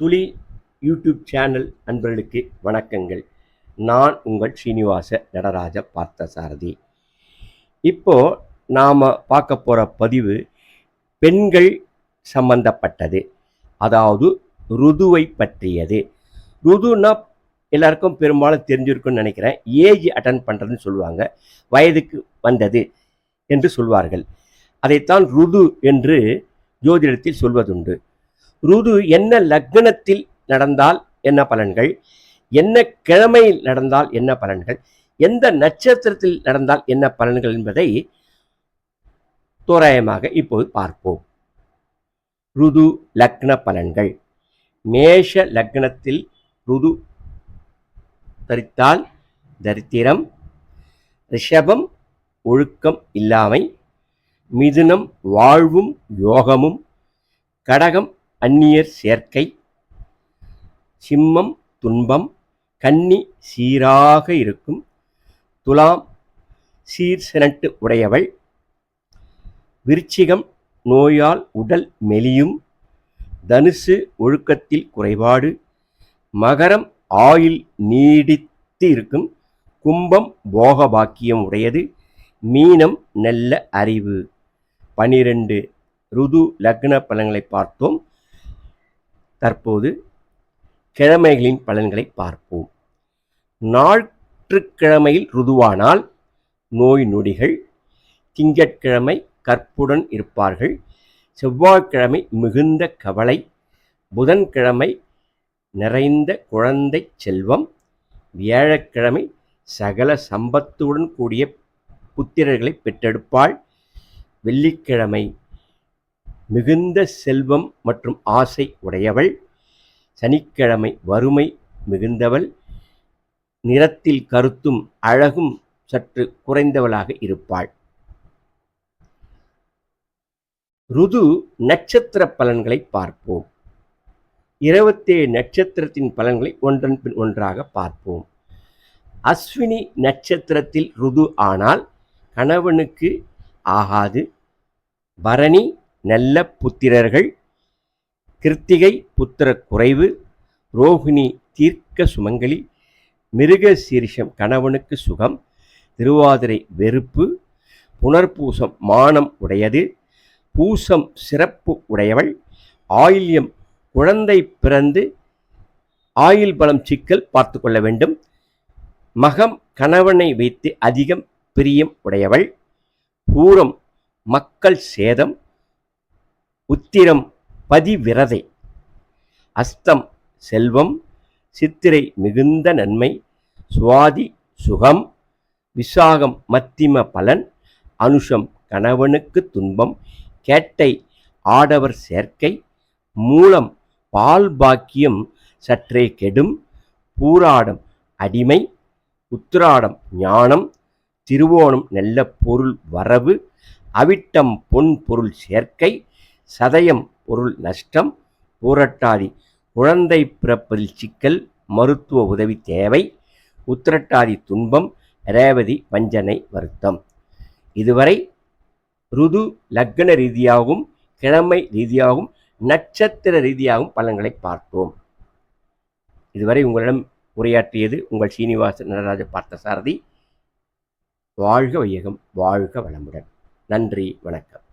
துளி YouTube channel அன்பர்களுக்கு வணக்கங்கள். நான் உங்கள் ஸ்ரீனிவாச நடராஜ பார்த்தசாரதி. இப்போ நாம் பார்க்க போகிற பதிவு பெண்கள் சம்பந்தப்பட்டது. அதாவது ருதுவை பற்றியது. ருதுனா எல்லாருக்கும் பெரும்பாலும் தெரிஞ்சிருக்கும்னு நினைக்கிறேன். ஏஜ் அட்டன் பண்ணுறதுன்னு சொல்லுவாங்க. வயதுக்கு வந்தது என்று சொல்வார்கள். அதைத்தான் ருது என்று ஜோதிடத்தில் சொல்வதுண்டு. ருது என்ன லக்னத்தில் நடந்தால் என்ன பலன்கள்? என்ன கிழமையில் நடந்தால் என்ன பலன்கள்? எந்த நட்சத்திரத்தில் நடந்தால் என்ன பலன்கள் என்பதை தோராயமாக இப்போது பார்ப்போம். ருது லக்ன பலன்கள். மேஷ லக்னத்தில் ருது தரித்தால் தரித்திரம் ரிஷபம் ஒழுக்கம் இல்லாமை மிதுனம் வாழ்வும் யோகமும் கடகம் அந்நியர் சேர்க்கை சிம்மம் துன்பம் கன்னி சீராக இருக்கும் துலாம் சீர் சினட்டு உடையவள் விருச்சிகம் நோயால் உடல் மெலியும் தனுசு ஒழுக்கத்தில் குறைபாடு மகரம் ஆயில் நீடித்து இருக்கும் கும்பம் போக பாக்கியம் உடையது மீனம் நல்ல அறிவு. பனிரெண்டு ருது லக்ன பலன்களை பார்த்தோம். தற்போது கிழமைகளின் பலன்களை பார்ப்போம். ஞாயிற்றுக்கிழமையில் ருதுவானால் நோய் நொடிகள் திங்கட்கிழமை கற்புடன் இருப்பார்கள் செவ்வாய்க்கிழமை மிகுந்த கவலை புதன்கிழமை நிறைந்த குழந்தை செல்வம் வியாழக்கிழமை சகல சம்பத்துடன் கூடிய புத்திரர்களை பெற்றெடுப்பாள் வெள்ளிக்கிழமை மிகுந்த செல்வம் மற்றும் ஆசை உடையவள். சனிக்கிழமை வறுமை மிகுந்தவள். நிறத்தில் கருத்தும் அழகும் சற்று குறைந்தவளாக இருப்பாள். ருது நட்சத்திர பலன்களை பார்ப்போம். இருபத்தேழு நட்சத்திரத்தின் பலன்களை ஒன்றன் பின் ஒன்றாக பார்ப்போம். அஸ்வினி நட்சத்திரத்தில் ருது ஆனால் கணவனுக்கு ஆகாது. பரணி நல்ல புத்திரர்கள் கிருத்திகை புத்திர குறைவு ரோகிணி தீர்க்க சுமங்கலி மிருக சீரிஷம் கணவனுக்கு சுகம் திருவாதிரை வெறுப்பு புனர்பூசம் மானம் உடையது பூசம் சிறப்பு உடையவள் ஆயில்யம் குழந்தை பிறந்து ஆயில் பலம் சிக்கல் பார்த்து கொள்ள வேண்டும் மகம் கணவனை வைத்து அதிகம் பிரியம் உடையவள் பூரம் மக்கள் சேதம் உத்திரம் பதிவிரதை. அஸ்தம் செல்வம் சித்திரை மிகுந்த நன்மை சுவாதி சுகம் விசாகம் மத்திம பலன் அனுஷம் கணவனுக்கு துன்பம் கேட்டை ஆடவர் சேர்க்கை மூலம் பால் பாக்கியம் சற்றே கெடும் பூராடம் அடிமை உத்திராடம் ஞானம் திருவோணம் நல்ல பொருள் வரவு அவிட்டம் பொன் பொருள் சேர்க்கை சதயம் பொருள் நஷ்டம் பூரட்டாதி குழந்தை பிறப்பதில் சிக்கல் மருத்துவ உதவி தேவை உத்திரட்டாதி துன்பம் ரேவதி வஞ்சனை வருத்தம். இதுவரை ருது லக்ன ரீதியாகவும் கிழமை ரீதியாகவும் நட்சத்திர ரீதியாகவும் பலன்களை பார்த்தோம் இதுவரை உங்களிடம் உரையாற்றியது உங்கள் சீனிவாச நடராஜ பார்த்தசாரதி. வாழ்க வையகம் வாழ்க வளமுடன். நன்றி வணக்கம்.